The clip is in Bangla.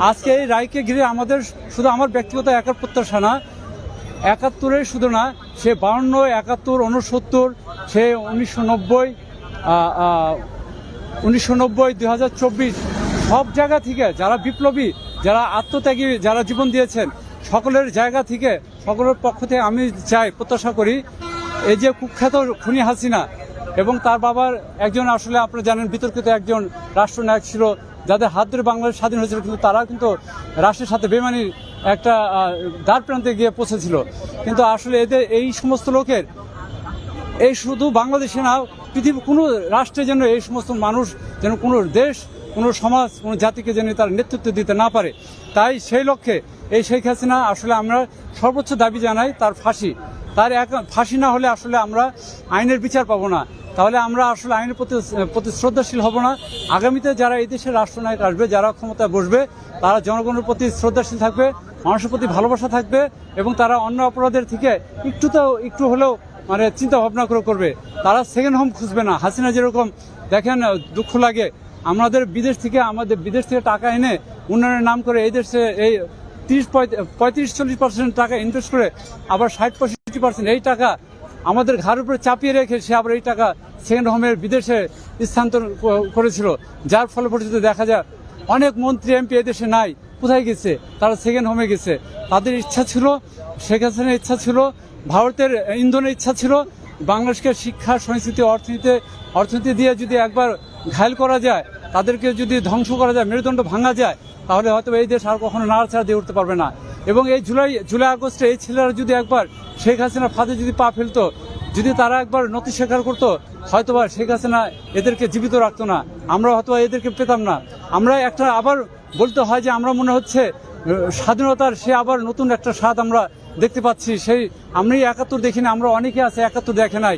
আজকে এই রায়কে ঘিরে আমাদের শুধু আমার ব্যক্তিগত একার প্রত্যাশা না একাত্তরে শুধু না, সে বাউন্ন, একাত্তর উনসত্তর সে উনিশশো নব্বই উনিশশো নব্বই, দুই হাজার চব্বিশ, সব জায়গা থেকে যারা বিপ্লবী, যারা আত্মত্যাগী, যারা জীবন দিয়েছেন, সকলের জায়গা থেকে, সকলের পক্ষ থেকে আমি চাই, প্রত্যাশা করি, এই যে কুখ্যাত খুনি হাসিনা এবং তার বাবার একজন আসলে আপনারা জানেন, বিতর্কিত একজন রাষ্ট্রনায়ক ছিল, যাদের হাত ধরে বাংলাদেশ স্বাধীন হয়েছিল, কিন্তু তারা কিন্তু রাষ্ট্রের সাথে বেমানির একটা দ্বার প্রান্তে গিয়ে পৌঁছেছিল। কিন্তু আসলে এদের এই সমস্ত লোকের, এই শুধু বাংলাদেশে না পৃথিবীর কোনো রাষ্ট্রে যেন এই সমস্ত মানুষ, যেন কোনো দেশ, কোনো সমাজ, কোনো জাতিকে যেন তার নেতৃত্ব দিতে না পারে। তাই সেই লক্ষ্যে এই শেখ হাসিনা আসলে আমরা সর্বোচ্চ দাবি জানাই, তার ফাঁসি। তার এক ফাঁসি না হলে আসলে আমরা আইনের বিচার পাবো না। তাহলে আমরা আসলে আইনের প্রতি প্রতি শ্রদ্ধাশীল হব না। আগামীতে যারা এই দেশের রাষ্ট্রনায়ক আসবে, যারা ক্ষমতায় বসবে, তারা জনগণের প্রতি শ্রদ্ধাশীল থাকবে, মানুষের প্রতি ভালোবাসা থাকবে এবং তারা অন্য অপরাধের থেকে একটু তো, একটু হলেও মানে চিন্তা ভাবনা করে করবে। তারা সেকেন্ড হোম খুঁজবে না। হাসিনা যেরকম, দেখেন দুঃখ লাগে। আমাদের বিদেশ থেকে, আমাদের বিদেশ থেকে টাকা এনে উন্নয়নের নাম করে এই দেশে এই তিরিশ পঁয়ত্রিশ চল্লিশ পার্সেন্ট টাকা ইনভেস্ট করে আবার ষাট পঁয়ষট্টি পার্সেন্ট এই টাকা আমাদের ঘাড়ের উপরে চাপিয়ে রেখে সে আবার এই টাকা সেকেন্ড হোমের বিদেশে স্থানান্তর করেছিল। যার ফলে পরিচিত দেখা যায়, অনেক মন্ত্রী, এমপি এদেশে নাই। কোথায় গেছে? তারা সেকেন্ড হোমে গেছে। তাদের ইচ্ছা ছিল, শেখ হাসিনার ইচ্ছা ছিল, ভারতের ইন্ধনের ইচ্ছা ছিল, বাংলাদেশকে শিক্ষা, সংস্কৃতি, অর্থনীতি অর্থনীতি দিয়ে যদি একবার ঘায়ল করা যায়, তাদেরকে যদি ধ্বংস করা যায়, মেরুদণ্ড ভাঙা যায়, তাহলে হয়তো এই দেশ আর কখনো নাড়াচাড়া দিয়ে উঠতে পারবে না। এবং এই জুলাই জুলাই আগস্টে এই ছেলেরা যদি একবার শেখ হাসিনার ফাঁদে যদি পা ফেলতো, যদি তারা একবার নথি স্বীকার করতো, হয়তোবা শেখ হাসিনা এদেরকে জীবিত রাখতো না। আমরা হয়তো এদেরকে পেতাম না। আমরা একটা আবার বলতে হয় যে আমরা মনে হচ্ছে স্বাধীনতার সে আবার নতুন একটা স্বাদ আমরা দেখতে পাচ্ছি। সেই, আমরাই একাত্তর দেখি না আমরা অনেকে আছে একাত্তর দেখে নাই।